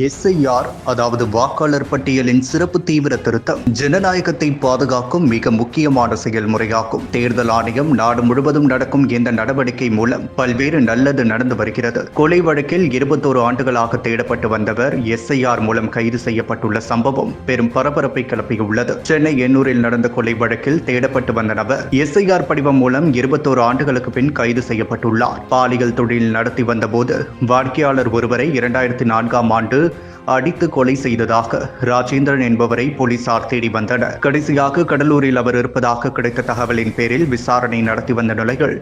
SIR அதாவது வாக்காளர் பட்டியலின் சிறப்பு தீவிர திருத்தம் ஜனநாயகத்தை பாதுகாக்கும் மிக முக்கியமான செயல்முறையாகும். தேர்தல் ஆணையம் நாடு முழுவதும் நடக்கும் இந்த நடவடிக்கை மூலம் பல்வேறு நல்லது நடந்து வருகிறது. கொலை வழக்கில் இருபத்தோரு ஆண்டுகளாக தேடப்பட்டு வந்தவர் எஸ்ஐஆர் மூலம் கைது செய்யப்பட்டுள்ள சம்பவம் பெரும் பரபரப்பை கிளப்பியுள்ளது. சென்னை எண்ணூரில் நடந்த கொலை வழக்கில் தேடப்பட்டு வந்த நபர் எஸ்ஐஆர் படிவம் மூலம் இருபத்தோரு ஆண்டுகளுக்கு பின் கைது செய்யப்பட்டுள்ளார். பாலியல் தொழில் நடத்தி வந்தபோது வாடிக்கையாளர் ஒருவரை இரண்டாயிரத்தி நான்காம் ஆண்டு அடித்து கொலை செய்ததாக ராஜேந்திரன் என்பவரை போலீசார் தேடி வந்தனர். கடைசியாக கடலூரில் அவர் இருப்பதாக கிடைத்த தகவலின் பேரில் விசாரணை நடத்தி வந்த நிலையில்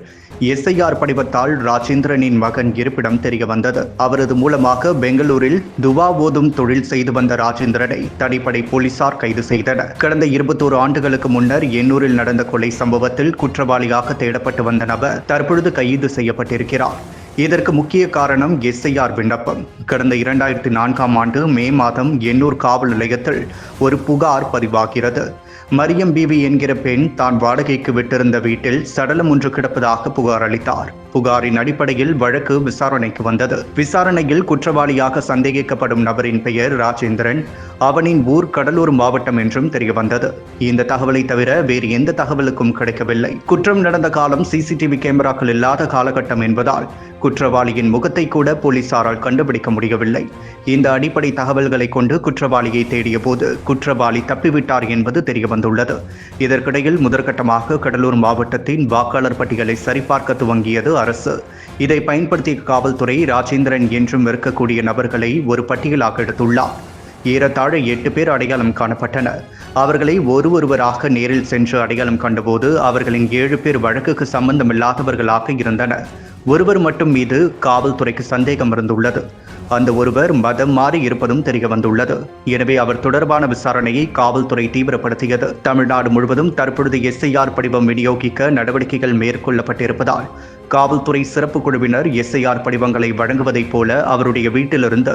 எஸ்ஐஆர் படிவத்தால் ராஜேந்திரனின் மகன் இருப்பிடம் தெரிய வந்தது. அவரது மூலமாக பெங்களூரில் துவா ஓதும் தொழில் செய்து வந்த ராஜேந்திரனை தனிப்படை போலீசார் கைது செய்தனர். கடந்த இருபத்தோரு ஆண்டுகளுக்கு முன்னர் எண்ணூரில் நடந்த கொலை சம்பவத்தில் குற்றவாளியாக தேடப்பட்டு வந்த நபர் தற்பொழுது கைது செய்யப்பட்டிருக்கிறார். இதற்கு முக்கிய காரணம் எஸ்ஐஆர் விண்ணப்பம். கடந்த இரண்டாயிரத்தி நான்காம் ஆண்டு மே மாதம் எண்ணூர் காவல் நிலையத்தில் ஒரு புகார் பதிவாகிறது. மரியம் பிவி என்கிற பெண் தான் வாடகைக்கு விட்டிருந்த வீட்டில் சடலம் ஒன்று கிடப்பதாக புகார் அளித்தார். புகாரின் அடிப்படையில் வழக்கு விசாரணைக்கு வந்தது. விசாரணையில் குற்றவாளியாக சந்தேகிக்கப்படும் நபரின் பெயர் ராஜேந்திரன். அவனின் ஊர் கடலூர் மாவட்டம் என்றும் தெரியவந்தது. இந்த தகவலை தவிர வேறு எந்த தகவலுக்கும் கிடைக்கவில்லை. குற்றம் நடந்த காலம் சிசிடிவி கேமராக்கள் இல்லாத காலகட்டம் என்பதால் குற்றவாளியின் முகத்தை கூட போலீசாரால் கண்டுபிடிக்க முடியவில்லை. இந்த அடிப்படை தகவல்களை கொண்டு குற்றவாளியை தேடிய போது குற்றவாளி தப்பிவிட்டார் என்பது தெரியவந்துள்ளது. இதற்கிடையில் முதற்கட்டமாக கடலூர் மாவட்டத்தின் வாக்காளர் பட்டியலை சரிபார்க்க துவங்கியது அரசு. இதை பயன்படுத்திய காவல்துறை ராஜேந்திரன் என்றும் இருக்கக்கூடிய நபர்களை ஒரு பட்டியலாக எடுத்துள்ளார். ஏறத்தாழ எட்டு பேர் அடையாளம் காணப்பட்டனர். அவர்களை ஒரு ஒருவராக நேரில் சென்று அடையாளம் கண்டபோது அவர்களின் ஏழு பேர் வழக்குக்கு சம்பந்தமில்லாதவர்களாக இருந்தனர். ஒருவர் மட்டும் மீது காவல்துறைக்கு சந்தேகம் இருந்துள்ளது. அந்த ஒருவர் மதம் மாறி இருப்பதும் தெரிய வந்துள்ளது. எனவே அவர் தொடர்பான விசாரணையை காவல்துறை தீவிரப்படுத்தியது. தமிழ்நாடு முழுவதும் தற்பொழுது எஸ்ஐஆர் படிவம் விநியோகிக்க நடவடிக்கைகள் மேற்கொள்ளப்பட்டிருப்பதால் காவல்துறை சிறப்பு குழுவினர் எஸ்ஐஆர் படிவங்களை வழங்குவதைப் போல அவருடைய வீட்டிலிருந்து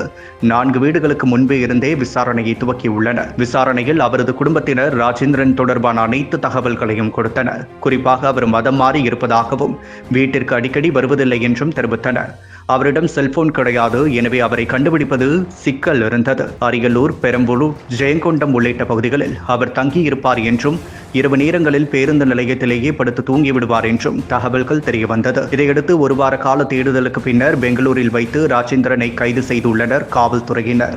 நான்கு வீடுகளுக்கு முன்பே இருந்தே விசாரணையை துவக்கியுள்ளனர். விசாரணையில் அவரது குடும்பத்தினர் ராஜேந்திரன் தொடர்பான அனைத்து தகவல்களையும் கொடுத்தனர். குறிப்பாக அவர் மதம் மாறி இருப்பதாகவும் வீட்டிற்கு அடிக்கடி வருவதில்லை என்றும் தெரிவித்தனர். அவரிடம் செல்போன் கிடையாது எனவே அவரை கண்டுபிடிப்பது சிக்கல் இருந்தது. அரியலூர் பெரம்பலூர் ஜெயங்கொண்டம் உள்ளிட்ட பகுதிகளில் அவர் தங்கியிருப்பார் என்றும் இரவு நேரங்களில் பேருந்து நிலையத்திலேயே படுத்து தூங்கிவிடுவார் என்றும் தகவல்கள் தெரியவந்தது. இதையடுத்து ஒரு வார கால தேடுதலுக்கு பின்னர் பெங்களூரில் வைத்து ராஜேந்திரனை கைது செய்துள்ளனர் காவல்துறையினர்.